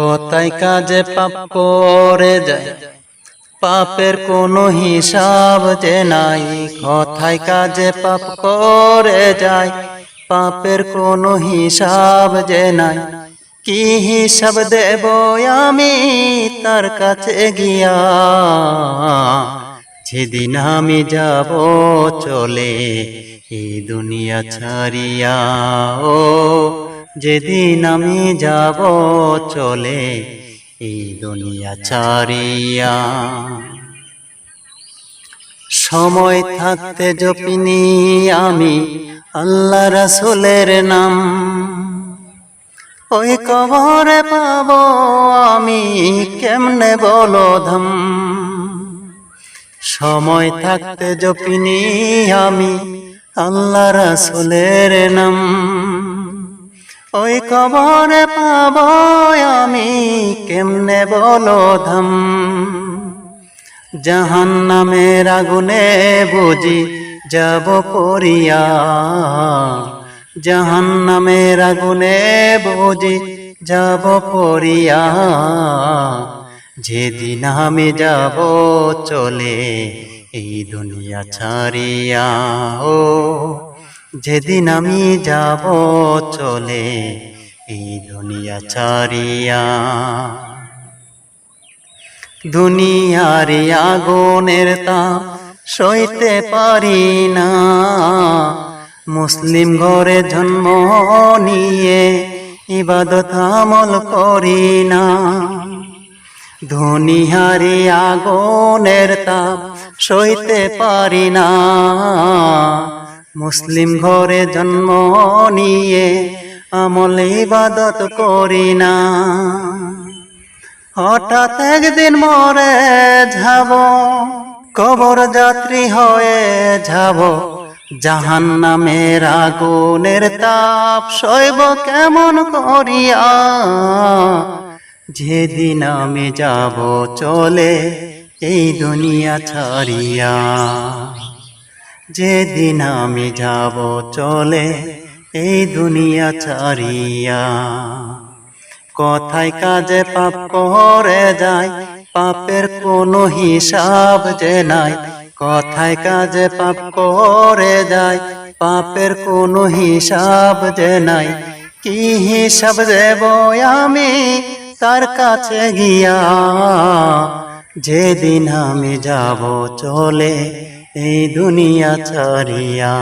কোথায় কাজে পাপ করে যায়? পাপের কোনো হিসাব যে নাই। কথায় কাজে পাপ করে যায়? পাপের কোনো হিসাব যে নাই। কি হিসাব দেব আমি তার কাছে গিয়া? সেদিন আমি যাব চলে, এই দুনিয়া ছাড়িয়া ও যেদিন আমি যাব চলে, এই দুনিয়া চারিয়া সময় থাকতে জপিনি আমি আল্লাহ রাসুলের নাম। ওই কবরে পাব আমি কেমনে বলো ধম। সময় থাকতে জপিনি আমি আল্লাহ রাসুলের নাম। ওই কবরে পাব আমি, কেমনে বলো ধম? জাহান নামের আগুনে বুঝি যাব পরিয়া জাহান নামের আগুনে বুঝি যাব পরিয়া যেদিন আমি যাব চলে, এই দুনিয়া ছাড়িয়া ও যেদিন আমি যাব চলে, এই দুনিয়া ছাড়িয়া। দুনিয়ার আগুনের তাপ সইতে পারি না। মুসলিম ঘরে জন্ম নিয়ে ইবাদত আমল করি না। ধনিহারি আগুনের তাপ সইতে পারি না। মুসলিম ঘরে জন্ম নিয়ে আমল ইবাদত করি না। হঠাৎ একদিন মরে যাব, কবর যাত্রী হয়ে যাব জাহান নামের আগুনের তাপ সইব কেমন করিয়া? যেদিন আমি যাব চলে এই দুনিয়া ছাড়িয়া। যেদিন আমি যাব চলে, এই দুনিয়া ছাড়িয়া। কথায় কাজে পাপ করে যায়, পাপের কোনো হিসাব যে নাই। কথায় কাজে পাপ করে যায়, পাপের কোনো হিসাব যে নাই। কি হিসাব দেব আমি তার কাছে গিয়া? যেদিন আমি যাব চলে এই দুনিয়া ছাড়িয়া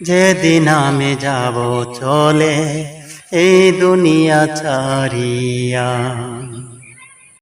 যেদিন আমি যাব চলে এই দুনিয়া ছাড়িয়া।